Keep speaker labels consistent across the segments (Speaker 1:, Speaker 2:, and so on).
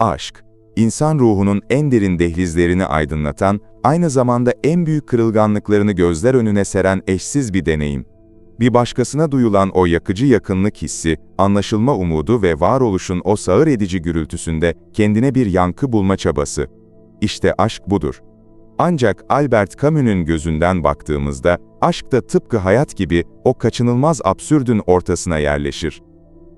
Speaker 1: Aşk, insan ruhunun en derin dehlizlerini aydınlatan, aynı zamanda en büyük kırılganlıklarını gözler önüne seren eşsiz bir deneyim. Bir başkasına duyulan o yakıcı yakınlık hissi, anlaşılma umudu ve varoluşun o sağır edici gürültüsünde kendine bir yankı bulma çabası. İşte aşk budur. Ancak Albert Camus'un gözünden baktığımızda, aşk da tıpkı hayat gibi o kaçınılmaz absürdün ortasına yerleşir.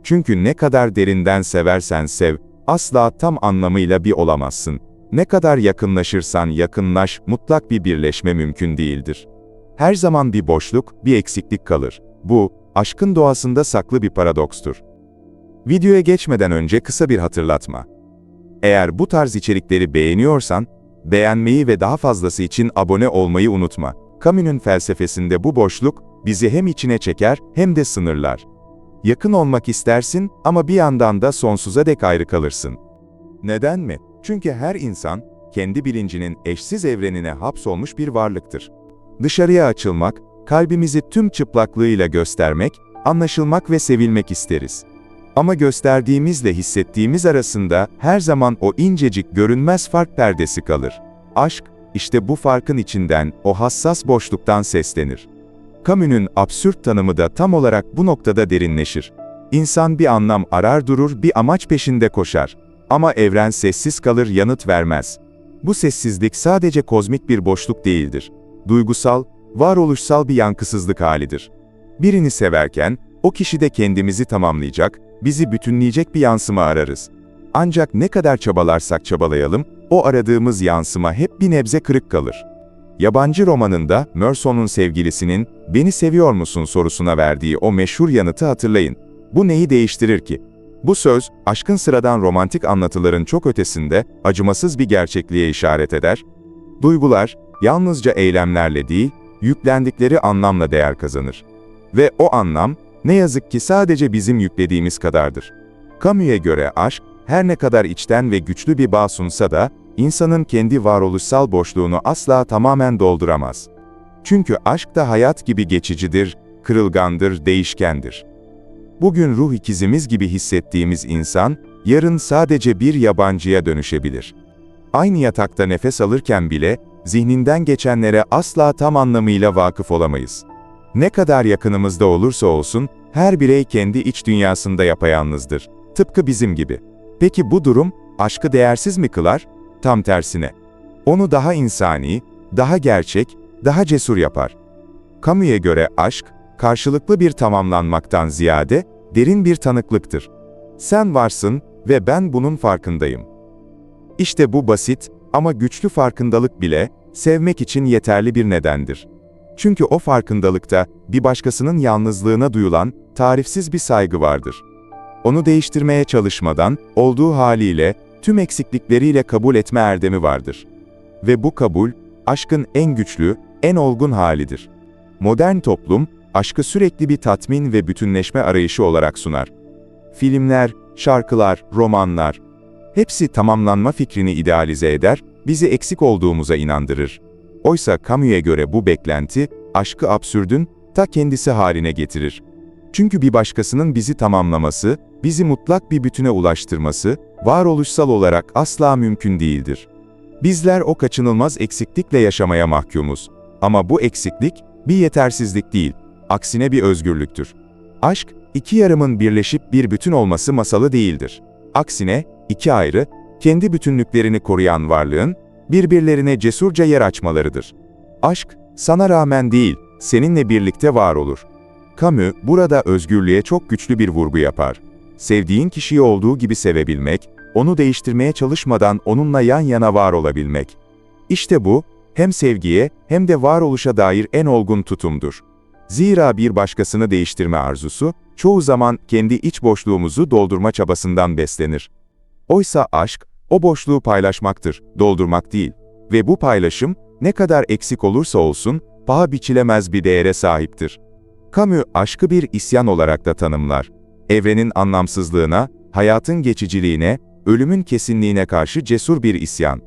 Speaker 1: Çünkü ne kadar derinden seversen sev, asla tam anlamıyla bir olamazsın. Ne kadar yakınlaşırsan yakınlaş, mutlak bir birleşme mümkün değildir. Her zaman bir boşluk, bir eksiklik kalır. Bu, aşkın doğasında saklı bir paradokstur. Videoya geçmeden önce kısa bir hatırlatma. Eğer bu tarz içerikleri beğeniyorsan, beğenmeyi ve daha fazlası için abone olmayı unutma. Camus'un felsefesinde bu boşluk, bizi hem içine çeker hem de sınırlar. Yakın olmak istersin ama bir yandan da sonsuza dek ayrı kalırsın. Neden mi? Çünkü her insan, kendi bilincinin eşsiz evrenine hapsolmuş bir varlıktır. Dışarıya açılmak, kalbimizi tüm çıplaklığıyla göstermek, anlaşılmak ve sevilmek isteriz. Ama gösterdiğimizle hissettiğimiz arasında her zaman o incecik görünmez fark perdesi kalır. Aşk, işte bu farkın içinden, o hassas boşluktan seslenir. Camus'un absürt tanımı da tam olarak bu noktada derinleşir. İnsan bir anlam arar durur, bir amaç peşinde koşar. Ama evren sessiz kalır, yanıt vermez. Bu sessizlik sadece kozmik bir boşluk değildir. Duygusal, varoluşsal bir yankısızlık halidir. Birini severken, o kişide kendimizi tamamlayacak, bizi bütünleyecek bir yansıma ararız. Ancak ne kadar çabalarsak çabalayalım, o aradığımız yansıma hep bir nebze kırık kalır. Yabancı romanında Merson'un sevgilisinin "Beni seviyor musun?" sorusuna verdiği o meşhur yanıtı hatırlayın. Bu neyi değiştirir ki? Bu söz, aşkın sıradan romantik anlatıların çok ötesinde acımasız bir gerçekliğe işaret eder. Duygular, yalnızca eylemlerle değil, yüklendikleri anlamla değer kazanır. Ve o anlam, ne yazık ki sadece bizim yüklediğimiz kadardır. Camus'e göre aşk, her ne kadar içten ve güçlü bir bağ sunsa da, insanın kendi varoluşsal boşluğunu asla tamamen dolduramaz. Çünkü aşk da hayat gibi geçicidir, kırılgandır, değişkendir. Bugün ruh ikizimiz gibi hissettiğimiz insan, yarın sadece bir yabancıya dönüşebilir. Aynı yatakta nefes alırken bile, zihninden geçenlere asla tam anlamıyla vakıf olamayız. Ne kadar yakınımızda olursa olsun, her birey kendi iç dünyasında yapayalnızdır. Tıpkı bizim gibi. Peki bu durum, aşkı değersiz mi kılar? Tam tersine. Onu daha insani, daha gerçek, daha cesur yapar. Camus'e göre aşk, karşılıklı bir tamamlanmaktan ziyade, derin bir tanıklıktır. Sen varsın ve ben bunun farkındayım. İşte bu basit ama güçlü farkındalık bile, sevmek için yeterli bir nedendir. Çünkü o farkındalıkta, bir başkasının yalnızlığına duyulan, tarifsiz bir saygı vardır. Onu değiştirmeye çalışmadan, olduğu haliyle, tüm eksiklikleriyle kabul etme erdemi vardır. Ve bu kabul, aşkın en güçlü, en olgun halidir. Modern toplum, aşkı sürekli bir tatmin ve bütünleşme arayışı olarak sunar. Filmler, şarkılar, romanlar, hepsi tamamlanma fikrini idealize eder, bizi eksik olduğumuza inandırır. Oysa Camus'e göre bu beklenti, aşkı absürdün ta kendisi haline getirir. Çünkü bir başkasının bizi tamamlaması, bizi mutlak bir bütüne ulaştırması, varoluşsal olarak asla mümkün değildir. Bizler o kaçınılmaz eksiklikle yaşamaya mahkumuz. Ama bu eksiklik, bir yetersizlik değil, aksine bir özgürlüktür. Aşk, iki yarımın birleşip bir bütün olması masalı değildir. Aksine, iki ayrı, kendi bütünlüklerini koruyan varlığın, birbirlerine cesurca yer açmalarıdır. Aşk, sana rağmen değil, seninle birlikte var olur. Camus, burada özgürlüğe çok güçlü bir vurgu yapar. Sevdiğin kişiyi olduğu gibi sevebilmek, onu değiştirmeye çalışmadan onunla yan yana var olabilmek. İşte bu, hem sevgiye hem de varoluşa dair en olgun tutumdur. Zira bir başkasını değiştirme arzusu, çoğu zaman kendi iç boşluğumuzu doldurma çabasından beslenir. Oysa aşk, o boşluğu paylaşmaktır, doldurmak değil. Ve bu paylaşım, ne kadar eksik olursa olsun, paha biçilemez bir değere sahiptir. Camus, aşkı bir isyan olarak da tanımlar. Evrenin anlamsızlığına, hayatın geçiciliğine, ölümün kesinliğine karşı cesur bir isyan.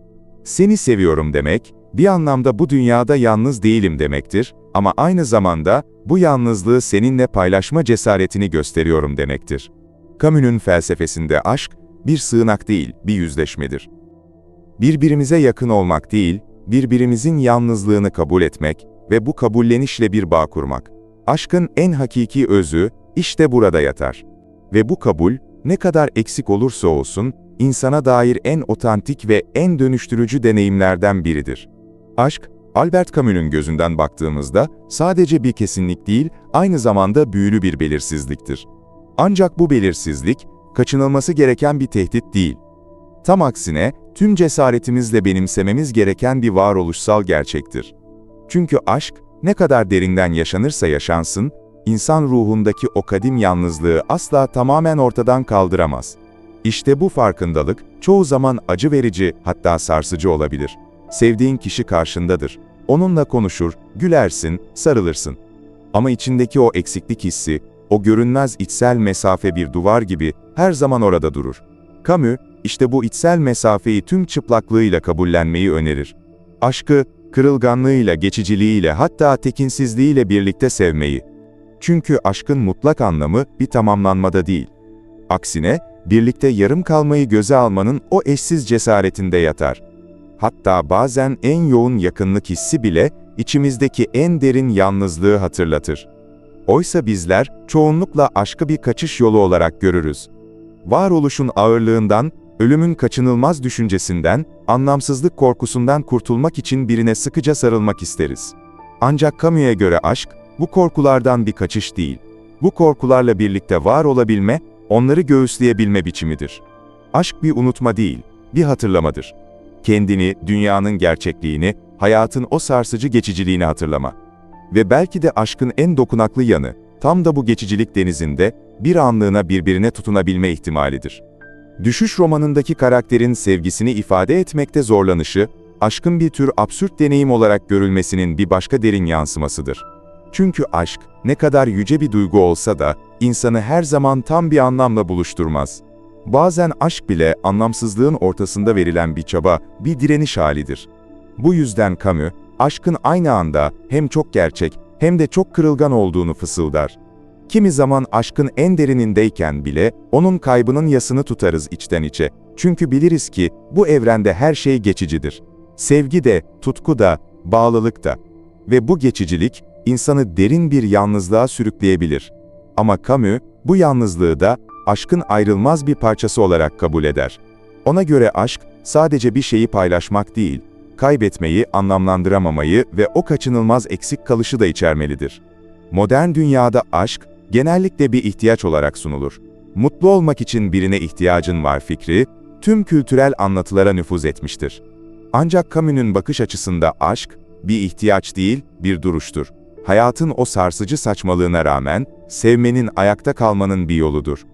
Speaker 1: Seni seviyorum demek, bir anlamda bu dünyada yalnız değilim demektir ama aynı zamanda bu yalnızlığı seninle paylaşma cesaretini gösteriyorum demektir. Camus'un felsefesinde aşk, bir sığınak değil, bir yüzleşmedir. Birbirimize yakın olmak değil, birbirimizin yalnızlığını kabul etmek ve bu kabullenişle bir bağ kurmak. Aşkın en hakiki özü işte burada yatar. Ve bu kabul, ne kadar eksik olursa olsun, insana dair en otantik ve en dönüştürücü deneyimlerden biridir. Aşk, Albert Camus'un gözünden baktığımızda sadece bir kesinlik değil, aynı zamanda büyülü bir belirsizliktir. Ancak bu belirsizlik, kaçınılması gereken bir tehdit değil. Tam aksine, tüm cesaretimizle benimsememiz gereken bir varoluşsal gerçektir. Çünkü aşk, ne kadar derinden yaşanırsa yaşansın, insan ruhundaki o kadim yalnızlığı asla tamamen ortadan kaldıramaz. İşte bu farkındalık, çoğu zaman acı verici, hatta sarsıcı olabilir. Sevdiğin kişi karşındadır. Onunla konuşur, gülersin, sarılırsın. Ama içindeki o eksiklik hissi, o görünmez içsel mesafe bir duvar gibi her zaman orada durur. Camus, işte bu içsel mesafeyi tüm çıplaklığıyla kabullenmeyi önerir. Aşkı, kırılganlığıyla, geçiciliğiyle hatta tekinsizliğiyle birlikte sevmeyi. Çünkü aşkın mutlak anlamı bir tamamlanmada değil. Aksine, birlikte yarım kalmayı göze almanın o eşsiz cesaretinde yatar. Hatta bazen en yoğun yakınlık hissi bile içimizdeki en derin yalnızlığı hatırlatır. Oysa bizler çoğunlukla aşkı bir kaçış yolu olarak görürüz. Varoluşun ağırlığından, ölümün kaçınılmaz düşüncesinden, anlamsızlık korkusundan kurtulmak için birine sıkıca sarılmak isteriz. Ancak Camus'a göre aşk, bu korkulardan bir kaçış değil. Bu korkularla birlikte var olabilme, onları göğüsleyebilme biçimidir. Aşk bir unutma değil, bir hatırlamadır. Kendini, dünyanın gerçekliğini, hayatın o sarsıcı geçiciliğini hatırlama. Ve belki de aşkın en dokunaklı yanı, tam da bu geçicilik denizinde, bir anlığına birbirine tutunabilme ihtimalidir. Düşüş romanındaki karakterin sevgisini ifade etmekte zorlanışı, aşkın bir tür absürt deneyim olarak görülmesinin bir başka derin yansımasıdır. Çünkü aşk, ne kadar yüce bir duygu olsa da, insanı her zaman tam bir anlamla buluşturmaz. Bazen aşk bile anlamsızlığın ortasında verilen bir çaba, bir direniş halidir. Bu yüzden Camus, aşkın aynı anda hem çok gerçek hem de çok kırılgan olduğunu fısıldar. Kimi zaman aşkın en derinindeyken bile onun kaybının yasını tutarız içten içe. Çünkü biliriz ki bu evrende her şey geçicidir. Sevgi de, tutku da, bağlılık da. Ve bu geçicilik insanı derin bir yalnızlığa sürükleyebilir. Ama Camus bu yalnızlığı da aşkın ayrılmaz bir parçası olarak kabul eder. Ona göre aşk sadece bir şeyi paylaşmak değil, kaybetmeyi, anlamlandıramamayı ve o kaçınılmaz eksik kalışı da içermelidir. Modern dünyada aşk genellikle bir ihtiyaç olarak sunulur. Mutlu olmak için birine ihtiyacın var fikri, tüm kültürel anlatılara nüfuz etmiştir. Ancak Camus'un bakış açısında aşk, bir ihtiyaç değil, bir duruştur. Hayatın o sarsıcı saçmalığına rağmen, sevmenin ayakta kalmanın bir yoludur.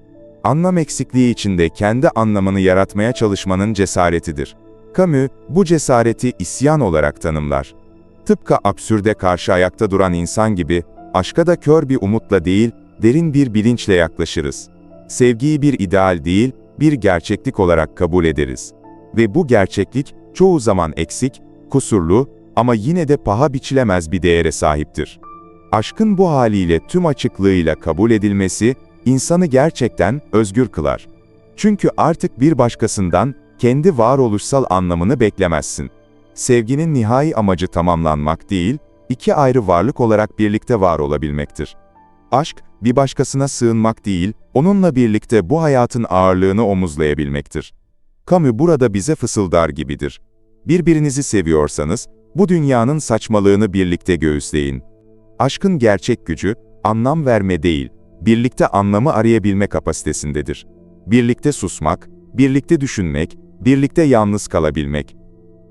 Speaker 1: Anlam eksikliği içinde kendi anlamını yaratmaya çalışmanın cesaretidir. Camus, bu cesareti isyan olarak tanımlar. Tıpkı absürde karşı ayakta duran insan gibi, aşka da kör bir umutla değil, derin bir bilinçle yaklaşırız. Sevgiyi bir ideal değil, bir gerçeklik olarak kabul ederiz. Ve bu gerçeklik, çoğu zaman eksik, kusurlu ama yine de paha biçilemez bir değere sahiptir. Aşkın bu haliyle tüm açıklığıyla kabul edilmesi, insanı gerçekten özgür kılar. Çünkü artık bir başkasından kendi varoluşsal anlamını beklemezsin. Sevginin nihai amacı tamamlanmak değil, iki ayrı varlık olarak birlikte var olabilmektir. Aşk, bir başkasına sığınmak değil, onunla birlikte bu hayatın ağırlığını omuzlayabilmektir. Camus burada bize fısıldar gibidir. Birbirinizi seviyorsanız, bu dünyanın saçmalığını birlikte göğüsleyin. Aşkın gerçek gücü, anlam verme değil, birlikte anlamı arayabilme kapasitesindedir. Birlikte susmak, birlikte düşünmek, birlikte yalnız kalabilmek.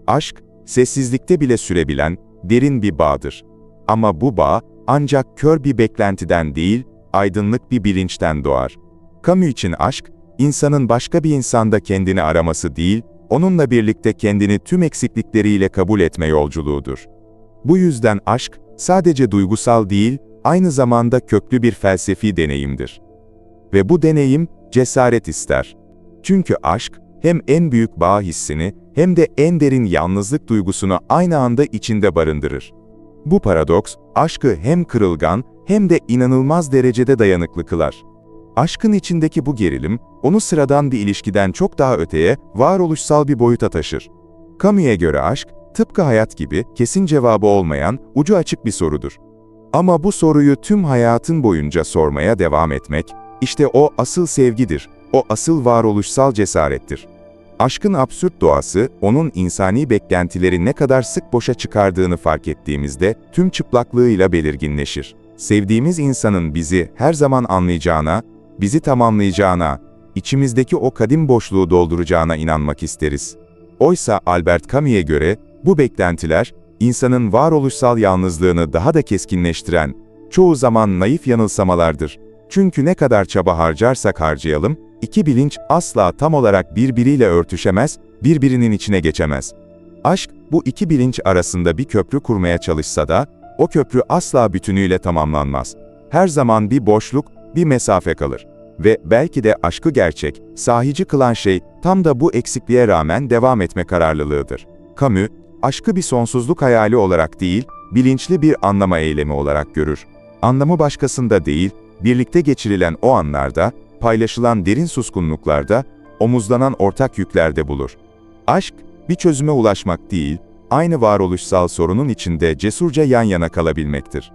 Speaker 1: Aşk, sessizlikte bile sürebilen, derin bir bağdır. Ama bu bağ, ancak kör bir beklentiden değil, aydınlık bir bilinçten doğar. Camus için aşk, insanın başka bir insanda kendini araması değil, onunla birlikte kendini tüm eksiklikleriyle kabul etme yolculuğudur. Bu yüzden aşk, sadece duygusal değil, aynı zamanda köklü bir felsefi deneyimdir. Ve bu deneyim, cesaret ister. Çünkü aşk, hem en büyük bağ hissini, hem de en derin yalnızlık duygusunu aynı anda içinde barındırır. Bu paradoks, aşkı hem kırılgan, hem de inanılmaz derecede dayanıklı kılar. Aşkın içindeki bu gerilim, onu sıradan bir ilişkiden çok daha öteye, varoluşsal bir boyuta taşır. Camus'e göre aşk, tıpkı hayat gibi kesin cevabı olmayan, ucu açık bir sorudur. Ama bu soruyu tüm hayatın boyunca sormaya devam etmek, işte o asıl sevgidir, o asıl varoluşsal cesarettir. Aşkın absürt doğası, onun insani beklentileri ne kadar sık boşa çıkardığını fark ettiğimizde tüm çıplaklığıyla belirginleşir. Sevdiğimiz insanın bizi her zaman anlayacağına, bizi tamamlayacağına, içimizdeki o kadim boşluğu dolduracağına inanmak isteriz. Oysa Albert Camus'e göre bu beklentiler, insanın varoluşsal yalnızlığını daha da keskinleştiren, çoğu zaman naif yanılsamalardır. Çünkü ne kadar çaba harcarsak harcayalım, iki bilinç asla tam olarak birbiriyle örtüşemez, birbirinin içine geçemez. Aşk, bu iki bilinç arasında bir köprü kurmaya çalışsa da, o köprü asla bütünüyle tamamlanmaz. Her zaman bir boşluk, bir mesafe kalır. Ve belki de aşkı gerçek, sahici kılan şey, tam da bu eksikliğe rağmen devam etme kararlılığıdır. Camus, aşkı bir sonsuzluk hayali olarak değil, bilinçli bir anlama eylemi olarak görür. Anlamı başkasında değil, birlikte geçirilen o anlarda, paylaşılan derin suskunluklarda, omuzlanan ortak yüklerde bulur. Aşk, bir çözüme ulaşmak değil, aynı varoluşsal sorunun içinde cesurca yan yana kalabilmektir.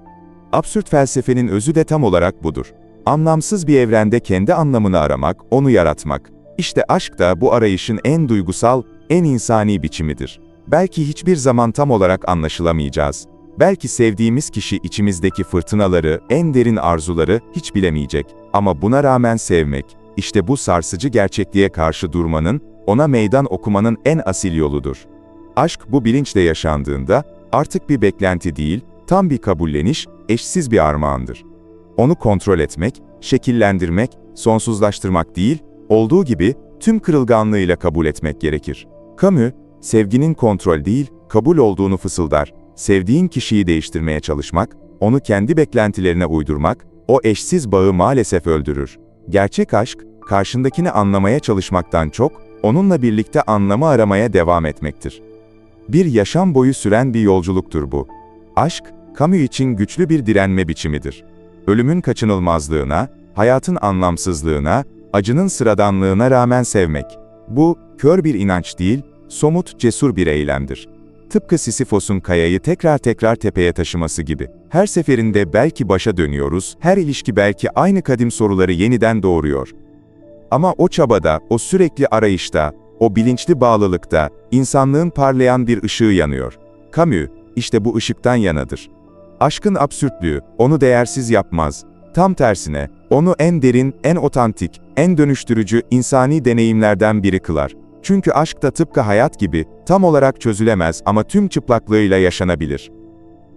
Speaker 1: Absürt felsefenin özü de tam olarak budur. Anlamsız bir evrende kendi anlamını aramak, onu yaratmak. İşte aşk da bu arayışın en duygusal, en insani biçimidir. Belki hiçbir zaman tam olarak anlaşılamayacağız. Belki sevdiğimiz kişi içimizdeki fırtınaları, en derin arzuları hiç bilemeyecek. Ama buna rağmen sevmek, işte bu sarsıcı gerçekliğe karşı durmanın, ona meydan okumanın en asil yoludur. Aşk bu bilinçle yaşandığında, artık bir beklenti değil, tam bir kabulleniş, eşsiz bir armağandır. Onu kontrol etmek, şekillendirmek, sonsuzlaştırmak değil, olduğu gibi tüm kırılganlığıyla kabul etmek gerekir. Camus, sevginin kontrol değil, kabul olduğunu fısıldar. Sevdiğin kişiyi değiştirmeye çalışmak, onu kendi beklentilerine uydurmak, o eşsiz bağı maalesef öldürür. Gerçek aşk, karşındakini anlamaya çalışmaktan çok, onunla birlikte anlamı aramaya devam etmektir. Bir yaşam boyu süren bir yolculuktur bu. Aşk, Camus için güçlü bir direnme biçimidir. Ölümün kaçınılmazlığına, hayatın anlamsızlığına, acının sıradanlığına rağmen sevmek. Bu, kör bir inanç değil, somut, cesur bir eylemdir. Tıpkı Sisyphos'un kayayı tekrar tekrar tepeye taşıması gibi. Her seferinde belki başa dönüyoruz, her ilişki belki aynı kadim soruları yeniden doğuruyor. Ama o çabada, o sürekli arayışta, o bilinçli bağlılıkta, insanlığın parlayan bir ışığı yanıyor. Camus, işte bu ışıktan yanadır. Aşkın absürtlüğü, onu değersiz yapmaz. Tam tersine, onu en derin, en otantik, en dönüştürücü insani deneyimlerden biri kılar. Çünkü aşk da tıpkı hayat gibi, tam olarak çözülemez ama tüm çıplaklığıyla yaşanabilir.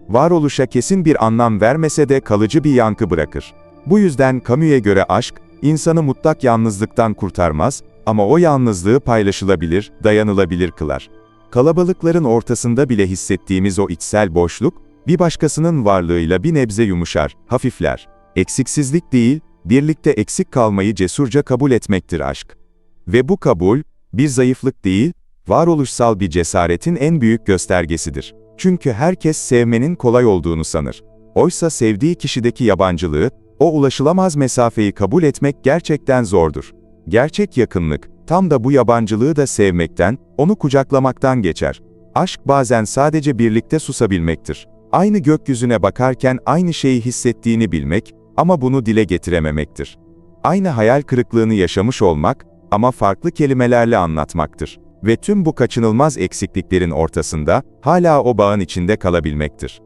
Speaker 1: Varoluşa kesin bir anlam vermese de kalıcı bir yankı bırakır. Bu yüzden Camus'e göre aşk, insanı mutlak yalnızlıktan kurtarmaz ama o yalnızlığı paylaşılabilir, dayanılabilir kılar. Kalabalıkların ortasında bile hissettiğimiz o içsel boşluk, bir başkasının varlığıyla bir nebze yumuşar, hafifler. Eksiksizlik değil, birlikte eksik kalmayı cesurca kabul etmektir aşk. Ve bu kabul, bir zayıflık değil, varoluşsal bir cesaretin en büyük göstergesidir. Çünkü herkes sevmenin kolay olduğunu sanır. Oysa sevdiği kişideki yabancılığı, o ulaşılamaz mesafeyi kabul etmek gerçekten zordur. Gerçek yakınlık, tam da bu yabancılığı da sevmekten, onu kucaklamaktan geçer. Aşk bazen sadece birlikte susabilmektir. Aynı gökyüzüne bakarken aynı şeyi hissettiğini bilmek ama bunu dile getirememektir. Aynı hayal kırıklığını yaşamış olmak ama farklı kelimelerle anlatmaktır. Ve tüm bu kaçınılmaz eksikliklerin ortasında hala o bağın içinde kalabilmektir.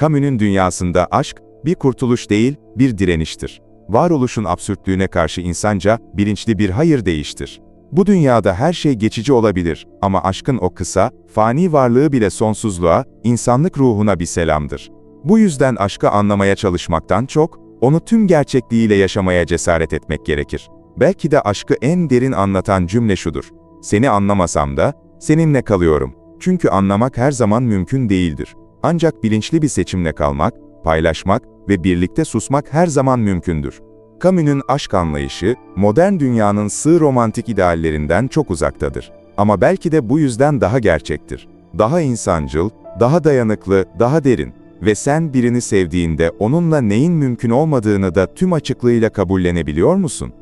Speaker 1: Camus'un dünyasında aşk bir kurtuluş değil, bir direniştir. Varoluşun absürtlüğüne karşı insanca bilinçli bir hayır değiştir. Bu dünyada her şey geçici olabilir ama aşkın o kısa, fani varlığı bile sonsuzluğa, insanlık ruhuna bir selamdır. Bu yüzden aşkı anlamaya çalışmaktan çok, onu tüm gerçekliğiyle yaşamaya cesaret etmek gerekir. Belki de aşkı en derin anlatan cümle şudur. Seni anlamasam da, seninle kalıyorum. Çünkü anlamak her zaman mümkün değildir. Ancak bilinçli bir seçimle kalmak, paylaşmak ve birlikte susmak her zaman mümkündür. Camus'un aşk anlayışı, modern dünyanın sığ romantik ideallerinden çok uzaktadır. Ama belki de bu yüzden daha gerçektir. Daha insancıl, daha dayanıklı, daha derin. Ve sen birini sevdiğinde onunla neyin mümkün olmadığını da tüm açıklığıyla kabullenebiliyor musun?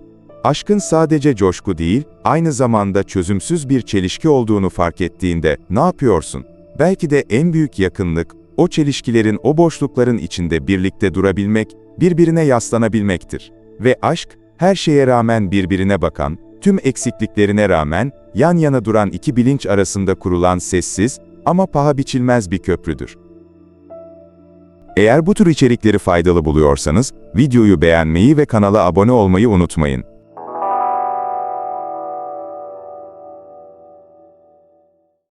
Speaker 1: Aşkın sadece coşku değil, aynı zamanda çözümsüz bir çelişki olduğunu fark ettiğinde ne yapıyorsun? Belki de en büyük yakınlık, o çelişkilerin, o boşlukların içinde birlikte durabilmek, birbirine yaslanabilmektir. Ve aşk, her şeye rağmen birbirine bakan, tüm eksikliklerine rağmen yan yana duran iki bilinç arasında kurulan sessiz ama paha biçilmez bir köprüdür. Eğer bu tür içerikleri faydalı buluyorsanız, videoyu beğenmeyi ve kanala abone olmayı unutmayın.